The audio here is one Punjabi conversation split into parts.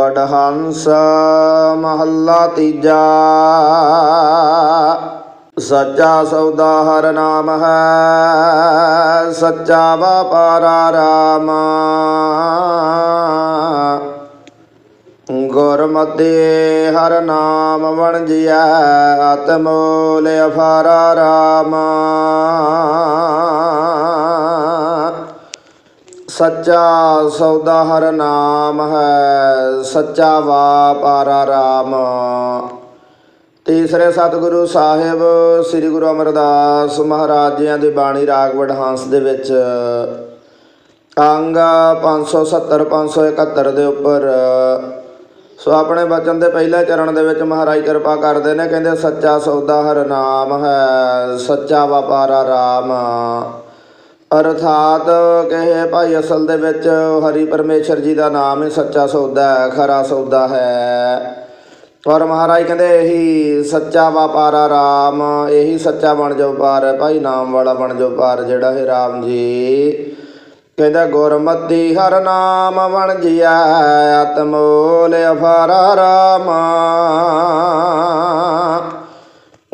ਵਡਹੰਸ ਮਹੱਲਾ ਤੀਜਾ। ਸੱਚਾ ਸੌਦਾ ਹਰ ਨਾਮ ਹੈ, ਸੱਚਾ ਵਪਾਰਾ ਰਾਮ। ਗੁਰਮਤਿ ਹਰ ਨਾਮ ਵਣਜੀਐ ਆਤਮੋਲ ਅਫਾਰਾ ਰਾਮ। ਸੱਚਾ ਸੌਦਾ ਹਰ ਨਾਮ ਹੈ, ਸੱਚਾ ਵਾਪਾਰਾ ਰਾਮ। ਤੀਸਰੇ ਸਤਿਗੁਰੂ ਸਾਹਿਬ, ਸ੍ਰੀ ਗੁਰੂ ਅਮਰਦਾਸ ਮਹਾਰਾਜ ਜੀਆਂ ਦੀ ਬਾਣੀ ਰਾਗ ਵਡਹੰਸ ਦੇ ਵਿੱਚ, ਅੰਗ 570 571 ਦੇ ਉੱਪਰ। ਸੋ ਆਪਣੇ ਬਚਨ ਦੇ ਪਹਿਲੇ ਚਰਨ ਦੇ ਵਿੱਚ ਮਹਾਰਾਜ ਕਿਰਪਾ ਕਰਦੇ ਨੇ, ਕਹਿੰਦੇ ਸੱਚਾ ਸੌਦਾ ਹਰ ਨਾਮ ਹੈ, ਸੱਚਾ ਵਪਾਰਾ ਰਾਮ। ਅਰਥਾਤ ਕਹੇ ਭਾਈ ਅਸਲ ਦੇ ਵਿੱਚ ਹਰੀ ਪਰਮੇਸ਼ਰ ਜੀ ਦਾ ਨਾਮ ਹੀ ਸੱਚਾ ਸੌਦਾ ਹੈ, ਖਰਾ ਸੌਦਾ ਹੈ। ਔਰ ਮਹਾਰਾਜ ਕਹਿੰਦੇ, ਇਹੀ ਸੱਚਾ ਵਪਾਰਾ ਰਾਮ, ਇਹੀ ਸੱਚਾ ਬਣ ਜਾਓ ਪਾਰ, ਭਾਈ ਨਾਮ ਵਾਲਾ ਬਣ ਜਾਓ ਪਾਰ, ਜਿਹੜਾ ਹੈ ਰਾਮ ਜੀ ਕਹਿੰਦਾ, ਗੁਰਮਤੀ ਹਰ ਨਾਮ ਬਣ ਜੀਐ ਆਤਮੋਲ ਅਫਾਰਾ ਰਾਮ।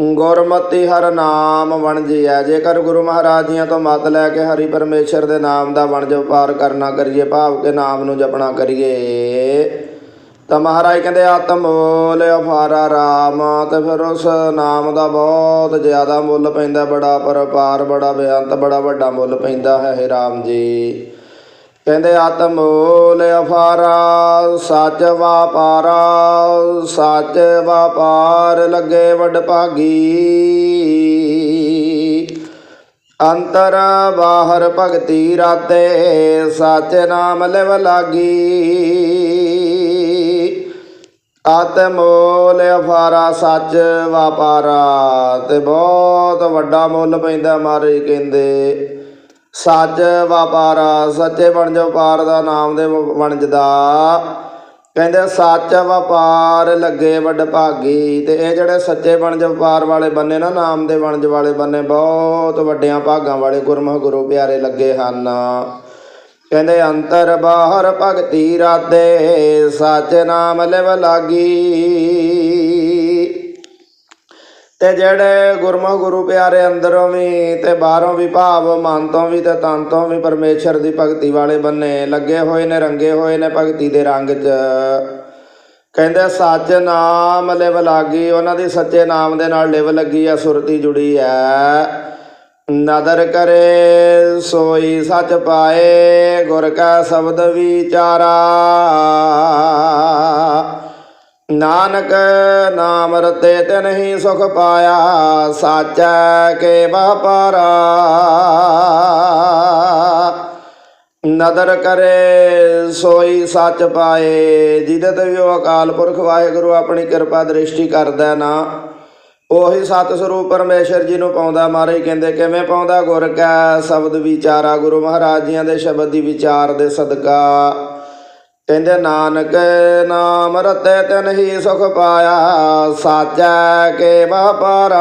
ਗੁਰਮਤਿ ਹਰ ਨਾਮ ਬਣ ਜੀਐ। ਜੇਕਰ ਗੁਰੂ ਮਹਾਰਾਜ ਜੀਆਂ ਤੋਂ ਮਤ ਲੈ ਕੇ ਹਰੀ ਪਰਮੇਸ਼ਰ ਦੇ ਨਾਮ ਦਾ ਵਣਜ ਵਪਾਰ ਕਰਨਾ ਕਰੀਏ, ਭਾਵ ਕੇ ਨਾਮ ਨੂੰ ਜਪਣਾ ਕਰੀਏ। ਤਾਂ ਮਹਾਰਾਜ ਕਹਿੰਦੇ ਆਤਮ ਬੋਲ ਅਫਾਰਾ ਰਾਮ, ਤੇ ਫਿਰ ਉਸ ਨਾਮ ਦਾ ਬਹੁਤ ਜ਼ਿਆਦਾ ਮੁੱਲ ਪੈਂਦਾ। ਬੜਾ ਪਰਪਾਰ, ਬੜਾ ਬੇਅੰਤ ਬੜਾ ਵੱਡਾ ਮੁੱਲ ਪੈਂਦਾ ਹੈ ਇਹ ਰਾਮ ਜੀ। ਕਹਿੰਦੇ ਆਤਮੋਲ ਅਫਾਰਾ, ਸੱਚ ਵਾਪਾਰਾ, ਸੱਚ ਵਾਪਾਰ ਲੱਗੇ ਵਡ ਭਾਗੀ। ਅੰਤਰ ਬਾਹਰ ਭਗਤੀ ਰਾਤੇ, ਸੱਚ ਨਾਮ ਲਿਵ ਲਾਗੀ। ਆਤਮੋਲ ਅਫਾਰਾ, ਸੱਚ ਵਾਪਾਰਾ, ਤੇ ਬਹੁਤ ਵੱਡਾ ਮੁੱਲ ਪੈਂਦਾ ਮਹਾਰਾਜ ਕਹਿੰਦੇ। ਸੱਚ ਵਪਾਰਾ, ਸੱਚੇ ਵਣਜ ਵਪਾਰ ਦਾ ਨਾਮ ਦੇ ਵਣਜ ਦਾ ਕਹਿੰਦੇ, ਸੱਚ ਵਪਾਰ ਲੱਗੇ ਵੱਡ ਭਾਗੀ। ਤੇ ਇਹ ਜਿਹੜੇ ਸੱਚੇ ਵਣਜ ਵਪਾਰ ਵਾਲੇ ਬੰਨੇ ਨਾ, ਨਾਮ ਦੇ ਵਣਜ ਵਾਲੇ ਬੰਨੇ, ਬਹੁਤ ਵੱਡਿਆਂ ਭਾਗਾਂ ਵਾਲੇ ਗੁਰਮੁਖ ਗੁਰੂ ਪਿਆਰੇ ਲੱਗੇ ਹਨ। ਕਹਿੰਦੇ, ਅੰਤਰ ਬਾਹਰ ਭਗਤੀ ਰਾਤੇ, ਸੱਚ ਨਾਮ ਲਿਵ ਲਾਗੀ। ਤੇ ਜਿਹੜੇ ਗੁਰਮੁਖ ਗੁਰੂ ਪਿਆਰੇ ਅੰਦਰੋਂ ਵੀ ਤੇ ਬਾਹਰੋਂ ਵੀ ਭਾਵ ਮਨ ਤੋਂ ਵੀ ਤੇ ਤਨ ਤੋਂ ਵੀ ਪਰਮੇਸ਼ਰ ਦੀ ਭਗਤੀ ਵਾਲੇ ਬੰਨੇ, ਲੱਗੇ ਹੋਏ ਨੇ, ਰੰਗੇ ਹੋਏ ਨੇ ਭਗਤੀ ਦੇ ਰੰਗ 'ਚ। ਕਹਿੰਦੇ ਸੱਚ ਨਾਮ ਲਿਵ ਲਾਗੀ, ਉਹਨਾਂ ਦੀ ਸੱਚੇ ਨਾਮ ਦੇ ਨਾਲ ਲਿਵ ਲੱਗੀ ਆ, ਸੁਰਤੀ ਜੁੜੀ ਐ। ਨਦਰ ਕਰੇ, ਸੋਈ ਸੱਚ ਪਾਏ, ਗੁਰ ਕਾ ਸ਼ਬਦ ਵਿਚਾਰਾ। ਨਾਨਕ ਨਾਮ ਰਤੇ ਤੇ ਨਹੀਂ ਸੁਖ ਪਾਇਆ, ਸਾਚੈ ਕੇ ਵਪਾਰਾ ਨਦਰ ਕਰੇ, ਸੋਈ ਸੱਚ ਪਾਏ, ਜਿਹਦੇ ਤੇ ਵੀ ਉਹ ਅਕਾਲ ਪੁਰਖ ਵਾਹਿਗੁਰੂ ਆਪਣੀ ਕਿਰਪਾ ਦ੍ਰਿਸ਼ਟੀ ਕਰਦਾ ਨਾ। ਉਹੀ ਸਤ ਸਰੂਪ ਪਰਮੇਸ਼ਰ ਜੀ ਨੂੰ ਪਾਉਂਦਾ ਮਾਰੇ ਕਹਿੰਦੇ, ਕਿਵੇਂ ਪਾਉਂਦਾ ਗੁਰ ਕਾ? ਸ਼ਬਦ ਵਿਚਾਰਾ ਗੁਰੂ ਮਹਾਰਾਜ ਜੀਆਂ ਦੇ ਸ਼ਬਦ ਦੀ ਵਿਚਾਰ ਦੇ ਸਦਕਾ। ਕਹਿੰਦੇ, ਨਾਨਕ ਨਾਮ ਰਤੇ ਤਿਨ ਹੀ ਸੁਖ ਪਾਇਆ, ਸਾਚੈ ਕੇ ਵਪਾਰਾ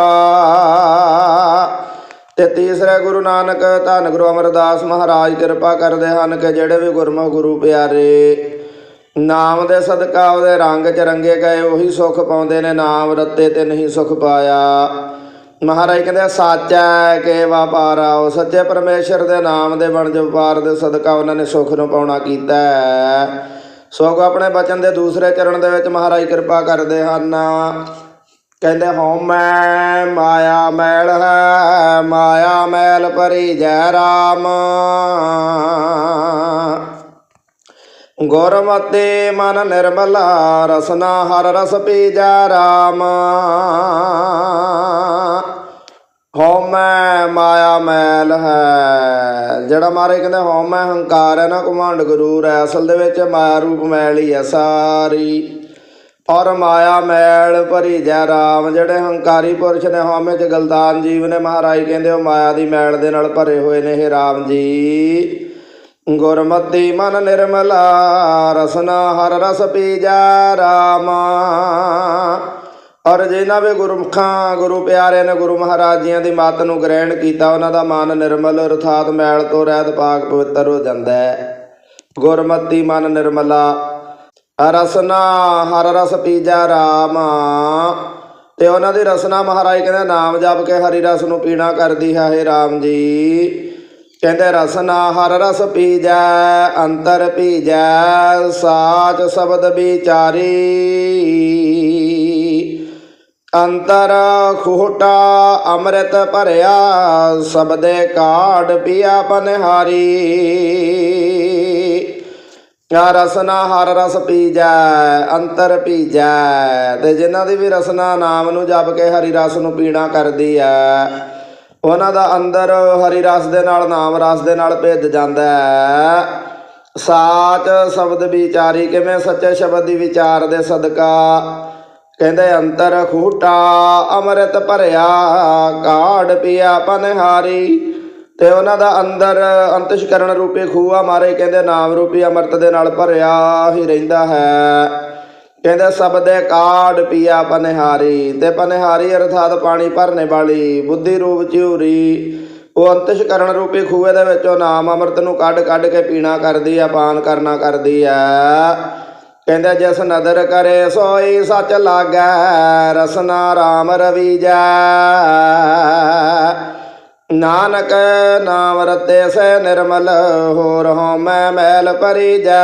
ਤੇ ਤੀਸਰੇ ਗੁਰੂ ਨਾਨਕ, ਧੰਨ ਗੁਰੂ ਅਮਰਦਾਸ ਮਹਾਰਾਜ, ਕਿਰਪਾ ਕਰਦੇ ਹਨ ਕਿ ਜਿਹੜੇ ਵੀ ਗੁਰਮੁਖ ਗੁਰੂ ਪਿਆਰੇ ਨਾਮ ਦੇ ਸਦਕਾ ਉਹਦੇ ਰੰਗ ਚ ਰੰਗੇ ਗਏ, ਉਹੀ ਸੁਖ ਪਾਉਂਦੇ ਨੇ, ਨਾਮ ਰਤੇ ਤੇ ਨਹੀਂ ਸੁਖ ਪਾਇਆ। ਮਹਾਰਾਜ ਕਹਿੰਦੇ ਸਾਚੈ ਕੇ ਵਪਾਰਾ ਉਹ ਸੱਚੇ ਪਰਮੇਸ਼ਰ ਦੇ ਨਾਮ ਦੇ ਵਣਜ ਵਪਾਰ ਦੇ ਸਦਕਾ ਉਹਨਾਂ ਨੇ ਸੁਖ ਨੂੰ ਪਾਉਣਾ ਕੀਤਾ ਹੈ। ਆਪਣੇ ਬਚਨ ਦੇ ਦੂਸਰੇ ਚਰਨ ਦੇ ਵਿੱਚ ਮਹਾਰਾਜ ਕਿਰਪਾ ਕਰਦੇ ਹਨ। ਕਹਿੰਦੇ ਹਉਮੈ ਮਾਇਆ ਮੈਲ ਹੈ, ਮਾਇਆ ਮੈਲ ਪਰੀ ਜੈ ਰਾਮ। ਗੁਰਮਤਿ ਮਨ ਨਿਰਮਲਾ, ਰਸਨਾ ਹਰ ਰਸ ਪੀ ਜੈ ਰਾਮ। ਹਉਮੈ ਮਾਇਆ ਮੈਲ ਹੈ। ਜਿਹੜਾ ਮਾਰੇ ਕਹਿੰਦੇ ਹਉਮੈ ਹੰਕਾਰ ਹੈ, ਨਾ ਘਮੰਡ ਗਰੂਰ ਹੈ। ਅਸਲ ਦੇ ਵਿੱਚ ਮਾਇਆ ਰੂਪ ਮੈਲ ਹੀ ਹੈ ਸਾਰੀ। ਔਰ ਮਾਇਆ ਮੈਲ ਭਰੀ ਜੈ ਰਾਮ, ਜਿਹੜੇ ਹੰਕਾਰੀ ਪੁਰਸ਼ ਨੇ ਹਉਮੈ ਚ ਗਲਦਾਨ ਜੀਵ ਨੇ ਮਹਾਰਾਜ ਕਹਿੰਦੇ ਉਹ ਮਾਇਆ ਦੀ ਮੈਲ ਦੇ ਨਾਲ ਭਰੇ ਹੋਏ ਨੇ ਇਹ ਰਾਮ ਜੀ। ਗੁਰਮਤੀ ਮਨ ਨਿਰਮਲਾ, ਰਸਨਾ ਹਰ ਰਸ ਪੀ ਪੀਜੈ ਰਾਮਾ। ਔਰ ਜਿਨ੍ਹਾਂ ਵੀ ਗੁਰਮੁਖਾਂ, ਗੁਰੂ ਪਿਆਰਿਆਂ ਨੇ ਗੁਰੂ ਮਹਾਰਾਜ ਜੀਆਂ ਦੀ ਮੱਤ ਨੂੰ ਗ੍ਰਹਿਣ ਕੀਤਾ, ਉਹਨਾਂ ਦਾ ਮਨ ਨਿਰਮਲ, ਅਰਥਾਤ ਮੈਲ ਤੋਂ ਰਹਿਤ ਪਾਕ ਪਵਿੱਤਰ ਹੋ ਜਾਂਦਾ ਹੈ। ਗੁਰਮਤਿ ਮਨ ਨਿਰਮਲਾ, ਰਸਨਾ, ਹਰ ਰਸ ਪੀਜੈ ਰਾਮ। ਤੇ ਉਹਨਾਂ ਦੀ ਰਸਨਾ ਮਹਾਰਾਜ ਕਹਿੰਦੇ, ਨਾਮ ਜਪ ਕੇ ਹਰੀ ਰਸ ਨੂੰ ਪੀਣਾ ਕਰਦੀ ਹੈ, ਹੇ ਰਾਮ ਜੀ। ਕਹਿੰਦੇ, ਰਸਨਾ, ਹਰ ਰਸ ਪੀਜੈ, ਅੰਤਰ ਪੀਜੈ, ਸਾਚ ਸ਼ਬਦ ਵਿਚਾਰੀ। ਅੰਤਰ ਖੋਟਾ ਅੰਮ੍ਰਿਤ ਭਰਿਆ ਸਬਦੇ ਕਾੜ ਪੀਆ ਪਨਹਾਰੀ। ਆ ਰਸਨਾ ਹਰ ਰਸ ਪੀਜੈ, ਅੰਤਰ ਪੀਜੈ, ਤੇ ਜਿਨ੍ਹਾਂ ਦੀ ਵੀ ਰਸਨਾ ਨਾਮ ਨੂੰ ਜਪ ਕੇ ਹਰੀ ਰਸ ਨੂੰ ਪੀਣਾ ਕਰਦੀ ਹੈ ਉਹਨਾਂ ਦਾ ਅੰਦਰ ਹਰੀ ਰਸ ਦੇ ਨਾਲ, ਨਾਮ ਰਸ ਦੇ ਨਾਲ ਭਿੱਜ ਜਾਂਦਾ ਹੈ ਸਾਚ ਸ਼ਬਦ ਵਿਚਾਰੀ ਕਿਵੇਂ ਸੱਚੇ ਸ਼ਬਦ ਦੀ ਵਿਚਾਰ ਦੇ ਸਦਕਾ ਕਹਿੰਦੇ ਅੰਤਰ ਖੂਟਾ, ਅੰਮ੍ਰਿਤ ਭਰਿਆ, ਕਾੜ ਪੀਆ ਪਨਹਾਰੀ। ਤੇ ਉਹਨਾਂ ਦਾ ਅੰਦਰ ਅੰਤਸ਼ਕਰਨ ਰੂਪੀ ਖੂਆ ਮਾਰੇ, ਕਹਿੰਦੇ ਨਾਮ ਰੂਪੀ ਅੰਮ੍ਰਿਤ ਦੇ ਨਾਲ ਭਰਿਆ ਹੀ ਰਹਿੰਦਾ ਹੈ। ਕਹਿੰਦੇ ਸਬਦੇ ਕਾੜ ਪੀਆ ਪਨਹਾਰੀ, ਤੇ ਪਨਹਾਰੀ ਅਰਥਾਤ ਪਾਣੀ ਭਰਨੇ ਵਾਲੀ, ਬੁੱਧੀ ਰੂਪ ਝੂਰੀ। ਉਹ ਅੰਤਸ਼ਕਰਨ ਰੂਪੀ ਖੂਏ ਦੇ ਵਿੱਚੋਂ ਨਾਮ ਅੰਮ੍ਰਿਤ ਨੂੰ ਕੱਢ ਕੱਢ ਕੇ ਪੀਣਾ ਕਰਦੀ ਆ, ਪਾਨ ਕਰਨਾ ਕਰਦੀ ਆ। ਕਹਿੰਦੇ ਜਿਸ ਨਦਰ ਕਰੇ ਸੋਈ ਸੱਚ ਲਾਗੈ, ਰਸਨਾ RAM ਰਵੀਜੈ ਨਾਨਕ ਨਾਮ ਰਤੇ ਸੇ ਨਿਰਮਲ ਹੋ ਰਹੋ ਮੈਂ ਮੈਲ ਪਰੀ ਜਾ।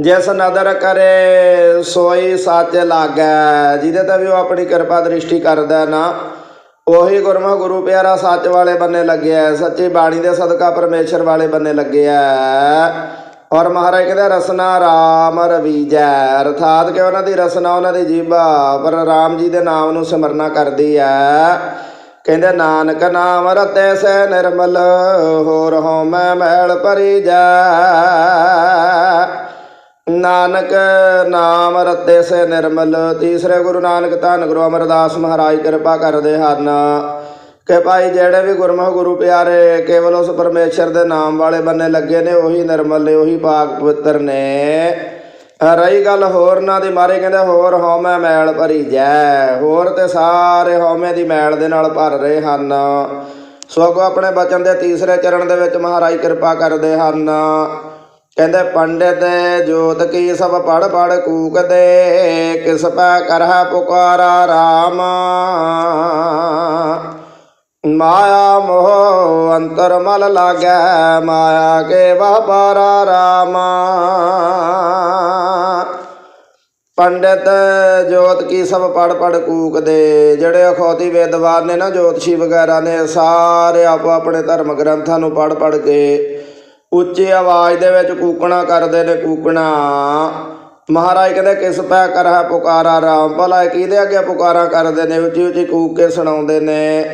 ਜਿਸ ਨਦਰ ਕਰੇ ਸੋਈ ਸੱਚ ਲਾਗੈ, ਜਿਹਦੇ ਤੇ ਵੀ ਉਹ ਆਪਣੀ ਕਿਰਪਾ ਦ੍ਰਿਸ਼ਟੀ ਕਰਦਾ ਨਾ ਉਹੀ ਗੁਰਮੁਖ ਗੁਰੂ ਪਿਆਰਾ ਸੱਚ ਵਾਲੇ ਬੰਨੇ ਲੱਗਿਆ ਹੈ, ਸੱਚੀ ਬਾਣੀ ਦੇ ਸਦਕਾ ਪਰਮੇਸ਼ਰ ਵਾਲੇ ਬੰਨੇ ਲੱਗਿਆ ਹੈ। ਔਰ ਮਹਾਰਾਜ ਕਹਿੰਦੇ ਰਸਨਾ RAM ਰਵੀਜੈ ਅਰਥਾਤ ਕਿ ਉਹਨਾਂ ਦੀ ਰਸਨਾ ਉਹਨਾਂ ਦੀ ਜੀਬਾ ਪਰ RAM ਜੀ ਦੇ ਨਾਮ ਨੂੰ ਸਿਮਰਨਾ ਕਰਦੀ ਹੈ ਕਹਿੰਦੇ ਨਾਨਕ ਨਾਮ ਰਤੇ ਸੇ ਨਿਰਮਲ ਹੋ ਰਹੋ ਮੈਂ ਮੈਲ ਭਰੀ ਨਾਨਕ ਨਾਮ ਰਤੇ ਸੇ ਨਿਰਮਲ, ਤੀਸਰੇ ਗੁਰੂ ਨਾਨਕ ਧੰਨ ਗੁਰੂ ਅਮਰਦਾਸ ਮਹਾਰਾਜ ਕਿਰਪਾ ਕਰਦੇ ਹਨ। ਕਿ ਭਾਈ ਜਿਹੜੇ ਵੀ ਗੁਰਮੁਖ ਗੁਰੂ ਪਿਆਰੇ, ਕੇਵਲ ਉਸ ਪਰਮੇਸ਼ਰ ਦੇ ਨਾਮ ਵਾਲੇ ਬੰਨੇ ਲੱਗੇ ਨੇ, ਉਹੀ ਨਿਰਮਲ ਨੇ, ਉਹੀ ਪਾਕ ਪਵਿੱਤਰ ਨੇ। ਰਹੀ ਗੱਲ ਹੋਰ ਨਾ ਦੀ, ਮਾਰੇ ਕਹਿੰਦੇ, ਹੋਰ ਹਉਮੈ ਮੈਲ ਭਰੀ ਜੈ। ਹੋਰ ਤੇ ਸਾਰੇ ਹਉਮੈ ਦੀ ਮੈਲ ਦੇ ਨਾਲ ਭਰ ਰਹੇ ਹਨ। ਸਗੋਂ ਆਪਣੇ ਬਚਨ ਦੇ ਤੀਸਰੇ ਚਰਨ ਦੇ ਵਿੱਚ ਮਹਾਰਾਜ ਕਿਰਪਾ ਕਰਦੇ ਹਨ। ਕਹਿੰਦੇ ਪੰਡਿਤ ਜੋਤ ਕੀ ਸਭ ਪੜ ਪੜ ਕੂਕਦੇ, ਕਿਸ ਪੈ ਕਰਹਿ ਪੁਕਾਰਾ ਰਾਮ। ਮਾਇਆ ਮੋਹ ਅੰਤਰ ਮਲ ਲਾਗੈ, ਮਾਇਆ ਕੇ ਵਪਾਰਾ ਰਾਮ। ਪੰਡਿਤ ਜੋਤ ਕੀ ਸਭ ਪੜ ਪੜ ਕੂਕਦੇ, ਜਿਹੜੇ ਅਖੌਤੀ ਵਿਦਵਾਨ ਨੇ ਨਾ ਜੋਤਸ਼ੀ ਵਗੈਰਾ ਨੇ, ਸਾਰੇ ਆਪੋ ਆਪਣੇ ਧਰਮ ਗ੍ਰੰਥਾਂ ਨੂੰ ਪੜ ਪੜ ਕੇ ਉੱਚੀ ਆਵਾਜ਼ ਦੇ ਵਿੱਚ ਕੂਕਣਾ ਕਰਦੇ ਨੇ ਕੂਕਣਾ। ਮਹਾਰਾਜ ਕਹਿੰਦੇ, ਕਿਸ ਪੈ ਕਰਹਿ ਪੁਕਾਰਾ ਰਾਮ? ਭਲਾ ਕਿਹਦੇ ਅੱਗੇ ਪੁਕਾਰਾ ਕਰਦੇ ਨੇ? ਉੱਚੀ ਉੱਚੀ ਕੂਕ ਕੇ ਸੁਣਾਉਂਦੇ ਨੇ।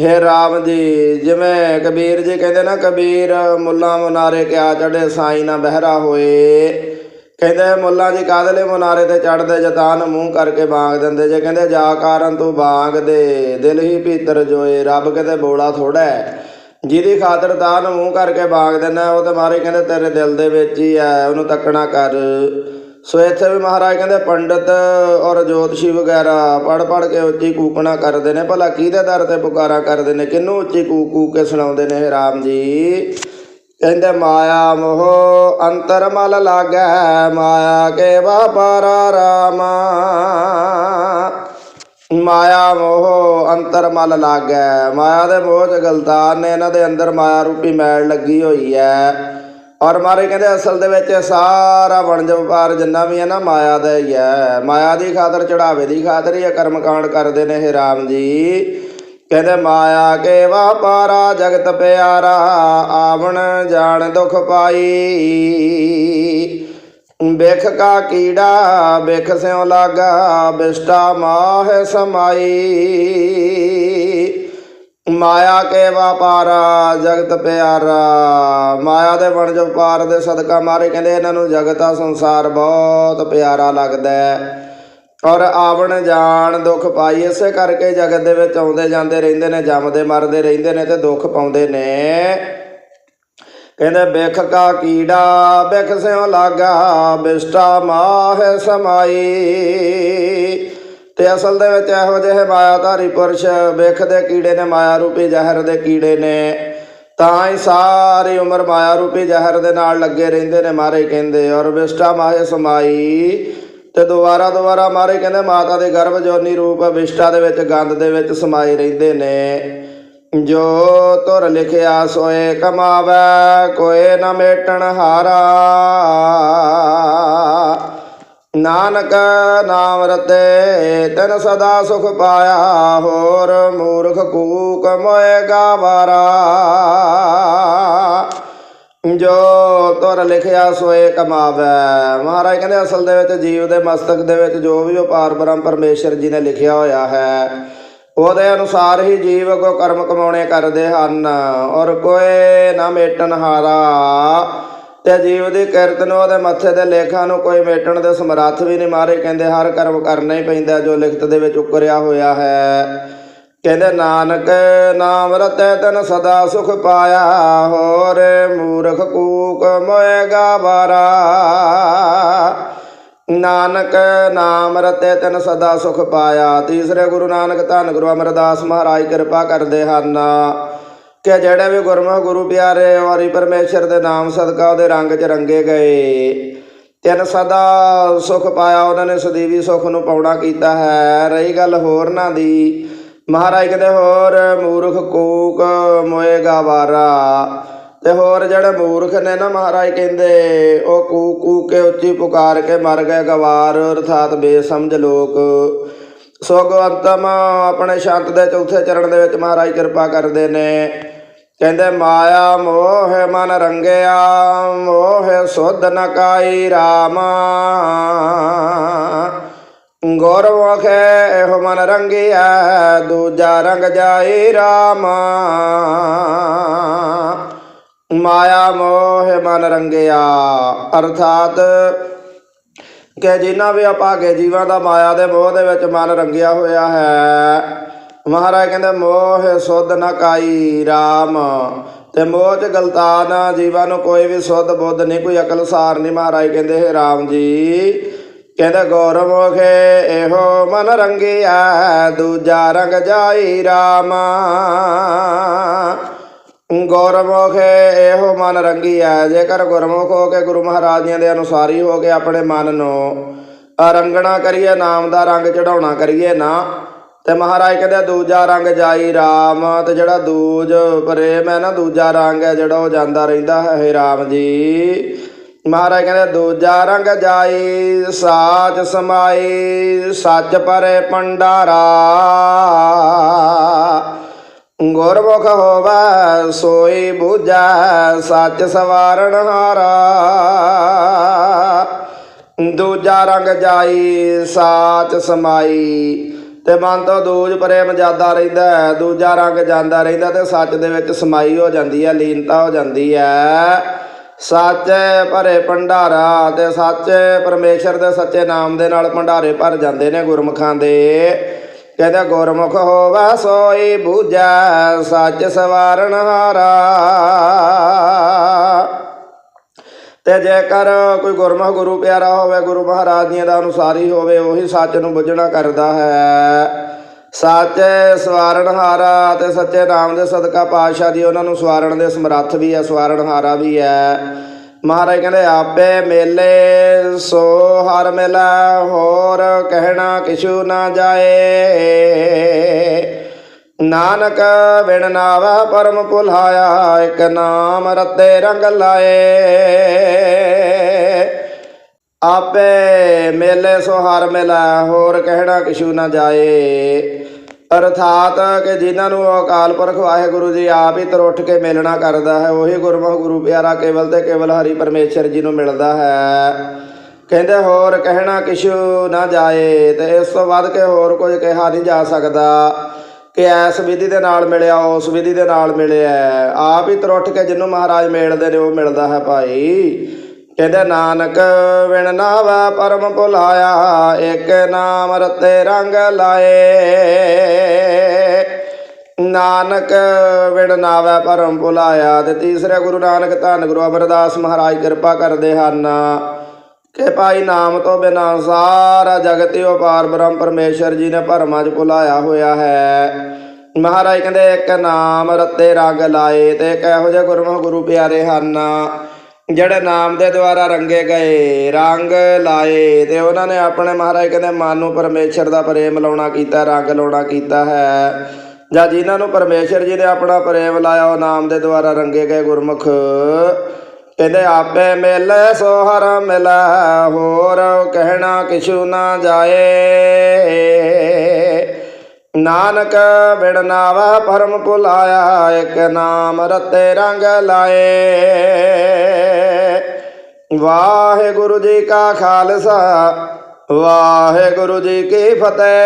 ਹੇ ਰਾਮ ਜੀ, ਜਿਵੇਂ ਕਬੀਰ ਜੀ ਕਹਿੰਦੇ ਨਾ, ਕਬੀਰ ਮੁੱਲਾ ਮੁਨਾਰੇ ਕਿਆ ਚੜੇ ਸਾਈ ਨਾ ਬਹਿਰਾ ਹੋਏ। ਕਹਿੰਦੇ, ਮੁੱਲਾ ਜੀ ਕਾਦਲੇ ਮੁਨਾਰੇ ਤੇ ਚੜਦੇ ਜਤਾਨ ਮੂੰਹ ਕਰਕੇ ਬਾਗ ਦਿੰਦੇ ਜੇ। ਕਹਿੰਦੇ, ਜਾ ਕਾਰਨ ਤੂੰ ਬਾਗ ਦੇ, ਦਿਲ ਹੀ ਭੀਤਰ ਜੋਏ। ਰੱਬ ਕਿਤੇ ਬੋਲਾ ਥੋੜਾ ਹੈ। ਜਿਹਦੀ ਖਾਤਰ ਤਾਂ ਨੂੰ ਮੂੰਹ ਕਰਕੇ ਬਾਗ ਦਿੰਦਾ, ਉਹ ਤਾਂ ਮਾਰੇ ਕਹਿੰਦੇ ਤੇਰੇ ਦਿਲ ਦੇ ਵਿੱਚ ਹੀ ਹੈ ਉਹਨੂੰ ਤੱਕਣਾ ਕਰ। ਸੋ ਇੱਥੇ ਵੀ ਮਹਾਰਾਜ ਕਹਿੰਦੇ ਪੰਡਤ ਔਰ ਜੋਤਸ਼ੀ ਵਗੈਰਾ ਪੜ ਪੜ ਕੇ ਉੱਚੀ ਕੂਕਣਾ ਕਰਦੇ ਨੇ, ਭਲਾ ਕਿਹਦੇ ਦਰ ਤੇ ਪੁਕਾਰਾ ਕਰਦੇ ਨੇ, ਕਿਹਨੂੰ ਉੱਚੀ ਕੂਕ ਕੂਕ ਕੇ ਸੁਣਾਉਂਦੇ ਨੇ ਇਹ ਰਾਮ ਜੀ? ਕਹਿੰਦੇ, ਮਾਇਆ ਮੋਹ ਅੰਤਰ ਮਲ ਲਾਗੈ, ਮਾਇਆ ਕੇ ਵਪਾਰਾ ਰਾਮਾ। ਮਾਇਆ ਮੋਹ ਅੰਤਰ ਮਲ ਲਾਗੈ। ਮਾਇਆ ਦੇ ਮੋਹ ਚ ਗਲਤਾਨ ਨੇ, ਇਹਨਾਂ ਦੇ ਅੰਦਰ ਮਾਇਆ ਰੂਪੀ ਮੈਲ ਲੱਗੀ ਹੋਈ ਹੈ ਔਰ ਮਾਰੇ ਕਹਿੰਦੇ, ਅਸਲ ਦੇ ਵਿੱਚ ਸਾਰਾ ਵਣਜ ਵਪਾਰ ਜਿੰਨਾ ਵੀ ਹੈ ਨਾ, ਮਾਇਆ ਦਾ ਹੀ ਹੈ ਮਾਇਆ ਦੀ ਖਾਤਰ, ਚੜਾਵੇ ਦੀ ਖਾਤਰ ਹੀ ਕਰਮ ਕਾਂਡ ਕਰਦੇ ਨੇ ਇਹ ਰਾਮ ਜੀ। ਕਹਿੰਦੇ, ਮਾਇਆ ਕੇ ਵਪਾਰਾ, ਜਗਤ ਪਿਆਰਾ, ਆਵਣ ਜਾਣ ਦੁਖ ਪਾਈ। ਬਿਖ ਕਾ ਕੀੜਾ, ਬਿਖ ਸਿਉ ਲਾਗਾ, ਬਿਸ਼ਟਾ ਮਾਹ ਸਮਾਈ। ਮਾਇਆ ਕੇ ਵਪਾਰਾ ਜਗਤ ਪਿਆਰਾ। ਮਾਇਆ ਦੇ ਵਣਜ ਵਪਾਰ ਦੇ ਸਦਕਾ ਮਾਰੇ, ਕਹਿੰਦੇ ਇਹਨਾਂ ਨੂੰ ਜਗਤ ਆ, ਸੰਸਾਰ ਬਹੁਤ ਪਿਆਰਾ ਲੱਗਦਾ ਔਰ ਆਵਣ ਜਾਣ, ਦੁੱਖ ਪਾਈ, ਇਸੇ ਕਰਕੇ ਜਗਤ ਦੇ ਵਿੱਚ ਆਉਂਦੇ ਜਾਂਦੇ ਰਹਿੰਦੇ ਨੇ, ਜੰਮਦੇ ਮਰਦੇ ਰਹਿੰਦੇ ਨੇ ਤੇ ਦੁੱਖ ਪਾਉਂਦੇ ਨੇ। ਕਹਿੰਦੇ ਬਿਖ ਕਾ ਕੀੜਾ, ਬਿਖ ਸਿਉ ਲਾਗਾ, ਬਿਸ਼ਟਾ ਮਾਹ ਸਮਾਈ। ਤੇ ਅਸਲ ਦੇ ਵਿੱਚ ਇਹੋ ਜਿਹੇ ਮਾਇਆਧਾਰੀ ਪੁਰਸ਼ ਬਿਖ ਦੇ ਕੀੜੇ ਨੇ ਮਾਇਆ ਰੂਪੀ ਜ਼ਹਿਰ ਦੇ ਕੀੜੇ ਨੇ। ਤਾਂ ਹੀ ਸਾਰੀ ਉਮਰ ਮਾਇਆ ਰੂਪੀ ਜ਼ਹਿਰ ਦੇ ਨਾਲ ਲੱਗੇ ਰਹਿੰਦੇ ਨੇ ਮਾਰੇ ਕਹਿੰਦੇ, ਔਰ ਵਿਸ਼ਟਾ ਮਾਹੇ ਸਮਾਈ। ਤੇ ਦੁਬਾਰਾ ਦੁਬਾਰਾ ਮਾਰੇ ਕਹਿੰਦੇ, ਮਾਤਾ ਦੇ ਗਰਭ ਜੋਨੀ ਰੂਪ ਵਿਸ਼ਟਾ ਦੇ ਵਿੱਚ, ਗੰਧ ਦੇ ਵਿੱਚ ਸਮਾਈ ਰਹਿੰਦੇ ਨੇ। ਜੋ ਤੁਰ ਲਿਖਿਆ ਸੋਏ ਕਮਾਵੇ ਕੋਏ ਨਾ ਮੇਟਣ ਹਾਰਾ। ਨਾਨਕ ਨਾਮ ਰਤੇ ਤਨ ਸਦਾ ਸੁਖ ਪਾਇਆ, ਹੋਰ ਮੂਰਖ ਕੂਕ ਮੋਏਗਾ ਵਾਰਾ ਜੋ ਤੁਰ ਲਿਖਿਆ ਸੋਏ ਕਮਾਵੇ, ਮਹਾਰਾਜ ਕਹਿੰਦੇ ਅਸਲ ਦੇ ਵਿੱਚ ਜੀਵ ਦੇ ਮਸਤਕ ਦੇ ਵਿੱਚ ਜੋ ਵੀ ਉਪਾਰ ਬ੍ਰਹਮ ਪਰਮੇਸ਼ਰ ਜੀ ਨੇ ਲਿਖਿਆ ਹੋਇਆ ਹੈ ਉਹਦੇ ਅਨੁਸਾਰ ਹੀ ਜੀਵ ਕੋ ਕਰਮ ਕਮਾਉਣੇ ਕਰਦੇ ਹਨ, ਔਰ ਕੋਈ ਨਾ ਮੇਟਣ ਹਾਰਾ। ਤੇ ਜੀਵ ਦੀ ਕਿਰਤ ਨੂੰ ਉਹਦੇ ਮੱਥੇ ਦੇ ਲੇਖਾਂ ਨੂੰ ਕੋਈ ਮੇਟਣ ਦੇ ਸਮਰੱਥ ਵੀ ਨਹੀਂ ਮਾਰੇ। ਕਹਿੰਦੇ, ਹਰ ਕਰਮ ਕਰਨਾ ਹੀ ਪੈਂਦਾ ਜੋ ਲਿਖਤ ਦੇ ਵਿੱਚ ਉਕਰਿਆ ਹੋਇਆ ਹੈ। ਕਹਿੰਦੇ, ਨਾਨਕ ਨਾਮ ਰਤੈ ਤਨ ਸਦਾ ਸੁਖ ਪਾਇਆ, ਹੋਰ ਮੂਰਖ ਕੂਕ ਮੋਏਗਾ ਬਾਰਾ ਨਾਨਕ ਨਾਮ ਰਤੈ ਤਨ ਸਦਾ ਸੁਖ ਪਾਇਆ। ਤੀਸਰੇ ਗੁਰੂ ਨਾਨਕ ਧੰਨ ਗੁਰੂ ਅਮਰਦਾਸ ਮਹਾਰਾਜ ਕਿਰਪਾ ਕਰਦੇ ਹਨ। ਕਿ ਜਿਹੜੇ ਵੀ ਗੁਰਮੁਖ ਗੁਰੂ ਪਿਆਰੇ ਵਾਰੀ ਪਰਮੇਸ਼ਰ ਦੇ ਨਾਮ ਸਦਕਾ ਉਹਦੇ ਰੰਗ 'ਚ ਰੰਗੇ ਗਏ। ਤਿੰਨ ਸਦਾ ਸੁਖ ਪਾਇਆ, ਉਹਨਾਂ ਨੇ ਸਦੀਵੀ ਸੁਖ ਨੂੰ ਪਾਉਣਾ ਕੀਤਾ ਹੈ। ਰਹੀ ਗੱਲ ਹੋਰਨਾਂ ਦੀ। ਮਹਾਰਾਜ ਕਹਿੰਦੇ, ਹੋਰ ਮੂਰਖ ਕੂਕ ਮੋਏਗਾ ਵਾਰਾ। ਤੇ ਹੋਰ ਜਿਹੜੇ ਮੂਰਖ ਨੇ ਨਾ ਮਹਾਰਾਜ ਕਹਿੰਦੇ, ਉਹ ਕੂ ਕੂ ਕੇ ਉੱਚੀ ਪੁਕਾਰ ਕੇ ਮਰ ਗਏ ਗਵਾਰ, ਅਰਥਾਤ ਬੇਸਮਝ ਲੋਕ। ਸੋ ਗਵੰਤਮ ਆਪਣੇ ਸ਼ੰਤ ਦੇ ਚੌਥੇ ਚਰਨ ਦੇ ਵਿੱਚ ਮਹਾਰਾਜ ਕਿਰਪਾ ਕਰਦੇ ਨੇ। ਕਹਿੰਦੇ, ਮਾਇਆ ਮੋਹ ਮਨ ਰੰਗਿਆ, ਮੋਹ ਸੁਧ ਨਕਾਈ ਕਾਈ ਰਾਮਾ। ਗੁਰਮੁਖੇ ਇਹੋ ਮਨ ਰੰਗਿਆ, ਦੂਜਾ ਰੰਗ ਜਾਈ ਰਾਮਾ। ਮਾਇਆ ਮੋਹ ਮਨ ਰੰਗਿਆ। ਅਰਥਾਤ ਕਿ ਜਿਨ੍ਹਾਂ ਵੀ ਅਪਾਗੇ ਜੀਵਾਂ ਦਾ ਮਾਇਆ ਦੇ ਮੋਹ ਦੇ ਵਿੱਚ ਮਨ ਰੰਗਿਆ ਹੋਇਆ ਹੈ, ਮਹਾਰਾਜ ਕਹਿੰਦੇ, ਮੋਹ ਸੁਧ ਨਾ ਕਾਈ RAM ਤੇ ਮੋਹ ਚ ਗਲਤਾਨ, ਜੀਵਾਂ ਨੂੰ ਕੋਈ ਵੀ ਸੁਧ ਬੁੱਧ ਨਹੀਂ, ਕੋਈ ਅਕਲ ਸਾਰ ਨਹੀਂ, ਮਹਾਰਾਜ ਕਹਿੰਦੇ, ਹੈ RAM ਜੀ। ਕਹਿੰਦੇ ਗੌਰਮੁਖੇ ਇਹੋ ਮਨ ਰੰਗਿਆ, ਦੂਜਾ ਰੰਗ ਜਾਈ ਰਾਮਾ। ਗੁਰਮੁਖ ਇਹੋ ਮਨ ਰੰਗੀ ਹੈ ਜੇਕਰ ਗੁਰਮੁਖ ਹੋ ਕੇ ਗੁਰੂ ਮਹਾਰਾਜੀਆਂ ਦੇ ਅਨੁਸਾਰੀ ਹੋ ਕੇ ਆਪਣੇ ਮਨ ਨੂੰ ਰੰਗਣਾ ਕਰੀਏ ਨਾਮ ਦਾ ਰੰਗ ਚੜਾਉਣਾ ਕਰੀਏ ਨਾ। ਤੇ ਮਹਾਰਾਜ ਕਹਿੰਦੇ, ਦੂਜਾ ਰੰਗ ਜਾਈ RAM ਤੇ ਜਿਹੜਾ ਦੂਜ ਪ੍ਰੇਮ ਹੈ ਨਾ, ਦੂਜਾ ਰੰਗ ਹੈ ਜਿਹੜਾ ਉਹ ਜਾਂਦਾ ਰਹਿੰਦਾ ਹੈ, ਹੇ RAM ਜੀ। ਮਹਾਰਾਜ ਕਹਿੰਦੇ, ਦੂਜਾ ਰੰਗ ਜਾਈ, ਸਾਚ ਸਮਾਈ, ਸੱਚ ਪਰੇ ਪੰਡਾਰਾ ਗੁਰਮੁਖ ਹੋਵੇ ਸੋਈ ਬੂਝੈ, ਸੱਚ ਸਵਾਰਨ ਹਾਰਾ। ਦੂਜਾ ਰੰਗ ਜਾਈ, ਸਾਚ ਸਮਾਈ। ਤੇ ਮਨ ਤੋਂ ਦੂਜ ਪ੍ਰੇਮ ਜਾਂਦਾ ਰਹਿੰਦਾ ਦੂਜਾ ਰੰਗ ਜਾਂਦਾ ਰਹਿੰਦਾ ਤੇ ਸੱਚ ਦੇ ਵਿੱਚ ਸਮਾਈ ਹੋ ਜਾਂਦੀ ਹੈ, ਲੀਨਤਾ ਹੋ ਜਾਂਦੀ ਹੈ। ਸੱਚ ਭਰੇ ਭੰਡਾਰਾ ਤੇ ਸੱਚ ਪਰਮੇਸ਼ਰ ਦੇ ਸੱਚੇ ਨਾਮ ਦੇ ਨਾਲ ਭੰਡਾਰੇ ਭਰ ਜਾਂਦੇ ਨੇ ਗੁਰਮੁਖਾਂ ਦੇ। ਕਹਿੰਦਾ, ਗੁਰਮੁਖ ਹੋਵੇ ਸੋਈ ਬੂਝੈ, ਸੱਚ ਸਵਾਰਨ ਹਾਰਾ। ਤੇ ਜੇਕਰ ਕੋਈ ਗੁਰਮੁਖ ਗੁਰੂ ਪਿਆਰਾ ਹੋਵੇ, ਗੁਰੂ ਮਹਾਰਾਜ ਦੀਆਂ ਦਾ ਅਨੁਸਾਰੀ ਹੋਵੇ, ਉਹੀ ਸੱਚ ਨੂੰ ਬੁੱਝਣਾ ਕਰਦਾ ਹੈ। ਸੱਚ ਸਵਾਰਨ ਹਾਰਾ ਤੇ ਸੱਚੇ ਨਾਮ ਦੇ ਸਦਕਾ ਪਾਤਸ਼ਾਹ ਜੀ ਉਹਨਾਂ ਨੂੰ ਸਵਾਰਨ ਦੇ ਸਮਰੱਥ ਵੀ ਹੈ, ਸਵਾਰਨ ਹਾਰਾ ਵੀ ਹੈ। ਮਹਾਰਾਜ ਕਹਿੰਦੇ, ਆਪੇ ਮੇਲੇ ਸੋ ਹਰ ਮਿਲੈ, ਹੋਰ ਕਹਿਣਾ ਕਿਛੂ ਨਾ ਜਾਏ। ਨਾਨਕ ਬਿਨ ਨਾਵੈ ਪਰਮ ਭੁਲਾਇਆ, ਇੱਕ ਨਾਮ ਰਤੇ ਰੰਗ ਲਾਏ। ਆਪੇ ਮੇਲੇ ਸੋ ਹਰ ਮਿਲੈ, ਹੋਰ ਕਹਿਣਾ ਕਿਛੂ ਨਾ ਜਾਏ। ਅਰਥਾਤ ਕਿ ਜਿਨ੍ਹਾਂ ਨੂੰ ਅਕਾਲ ਪੁਰਖ ਵਾਹਿਗੁਰੂ ਜੀ ਆਪ ਹੀ ਤਰੁੱਠ ਕੇ ਮਿਲਣਾ ਕਰਦਾ ਹੈ, ਉਹੀ ਗੁਰਮੁਖ ਗੁਰੂ ਪਿਆਰਾ ਕੇਵਲ ਤੇ ਕੇਵਲ ਹਰੀ ਪਰਮੇਸ਼ਰ ਜੀ ਨੂੰ ਮਿਲਦਾ ਹੈ। ਕਹਿੰਦੇ, ਹੋਰ ਕਹਿਣਾ ਕਿਛੂ ਨਾ ਜਾਏ, ਤੇ ਇਸ ਤੋਂ ਵੱਧ ਕੇ ਹੋਰ ਕੁਝ ਕਿਹਾ ਨਹੀਂ ਜਾ ਸਕਦਾ। ਕਿ ਐਸ ਵਿਧੀ ਦੇ ਨਾਲ ਮਿਲਿਆ, ਉਸ ਵਿਧੀ ਦੇ ਨਾਲ ਮਿਲਿਆ। ਆਪ ਹੀ ਤਰੁੱਠ ਕੇ ਜਿਹਨੂੰ ਮਹਾਰਾਜ ਮਿਲਦੇ ਨੇ, ਉਹ ਮਿਲਦਾ ਹੈ ਭਾਈ। ਕਹਿੰਦੇ ਨਾਨਕ ਵਿਣ ਨਾਵਾ ਪਰਮ ਭੁਲਾਇਆ, ਇੱਕ ਨਾਮ ਰਤੇ ਰੰਗ ਲਾਏ। ਨਾਨਕ ਵਿਣ ਨਾਵਾ ਪਰਮ ਭੁਲਾਇਆ, ਤੇ ਤੀਸਰੇ ਗੁਰੂ ਨਾਨਕ ਧੰਨ ਗੁਰੂ ਅਮਰਦਾਸ ਮਹਾਰਾਜ ਕਿਰਪਾ ਕਰਦੇ ਹਨ। ਕਿ ਭਾਈ ਨਾਮ ਤੋਂ ਬਿਨਾਂ ਸਾਰਾ ਜਗਤ ਹੀ ਅਪਾਰ ਬ੍ਰਹਮ ਪਰਮੇਸ਼ਰ ਜੀ ਨੇ ਭਰਮਾਂ 'ਚ ਭੁਲਾਇਆ ਹੋਇਆ ਹੈ। ਮਹਾਰਾਜ ਕਹਿੰਦੇ, ਇੱਕ ਨਾਮ ਰੱਤੇ ਰੰਗ ਲਾਏ ਤੇ ਇੱਕ ਇਹੋ ਜਿਹੇ ਗੁਰਮੁਖ ਗੁਰੂ ਪਿਆਰੇ ਹਨ। ਜਿਹੜੇ ਨਾਮ ਦੇ ਦੁਆਰਾ ਰੰਗੇ ਗਏ, ਰੰਗ ਲਾਏ ਤੇ ਉਹਨਾਂ ਨੇ ਆਪਣੇ ਮਹਾਰਾਜ ਕਹਿੰਦੇ, ਮਨ ਨੂੰ ਪਰਮੇਸ਼ਰ ਦਾ ਪ੍ਰੇਮ ਲਾਉਣਾ ਕੀਤਾ, ਰੰਗ ਲਾਉਣਾ ਕੀਤਾ ਹੈ। ਜਾਂ ਜਿਨ੍ਹਾਂ ਨੂੰ ਪਰਮੇਸ਼ਰ ਜੀ ਨੇ ਆਪਣਾ ਪ੍ਰੇਮ ਲਾਇਆ, ਉਹ ਨਾਮ ਦੇ ਦੁਆਰਾ ਰੰਗੇ ਗਏ ਗੁਰਮੁਖ। ਕਹਿੰਦੇ, ਆਪੇ ਮਿਲ ਸੋਹਰ ਹਰ ਹੋਰ ਕਹਿਣਾ ਕਿਛੂ ਨਾ ਜਾਏ। ਨਾਨਕ ਬਿੜ ਨਾਵਾ ਪਰਮ ਭੁਲਾਇਆ, ਇੱਕ ਨਾਮ ਰਤੇ ਰੰਗ ਲਾਏ। ਵਾਹਿਗੁਰੂ ਜੀ ਕਾ ਖਾਲਸਾ, ਵਾਹਿਗੁਰੂ ਜੀ ਕੀ ਫਤਿਹ।